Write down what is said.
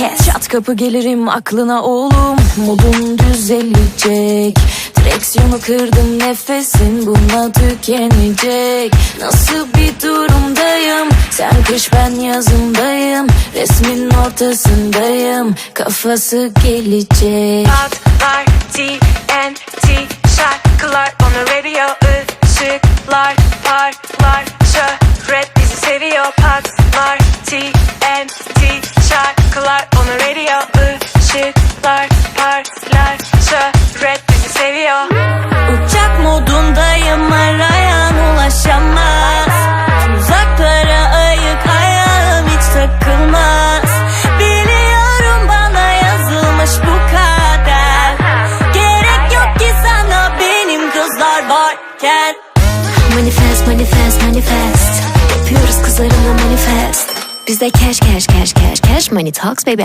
kes. Çat kapı gelirim aklına oğlum. Modun düzelecek. Direksiyonu kırdım nefesin bununla tükenecek. Nasıl bir durumdayım? Sen kış ben yazındayım. Resmin ortasındayım. Kafası gelecek. Patlar TNT şarkılar. On the radio ışıklar parlar. Şöhret bizi seviyor. Patlar TNT şarkılar on the radio ışıklar parlar şöhret bizi seviyor. Uçak modundayım arayan ulaşamaz. Uzaklara ayık ayağım hiç takılmaz. Biliyorum bana yazılmış bu kader. Gerek yok ki sana benim kızlar varken. Manifest manifest manifest. Yapıyoruz kızlarımla manifest Bizde cash cash cash cash cash money talks baby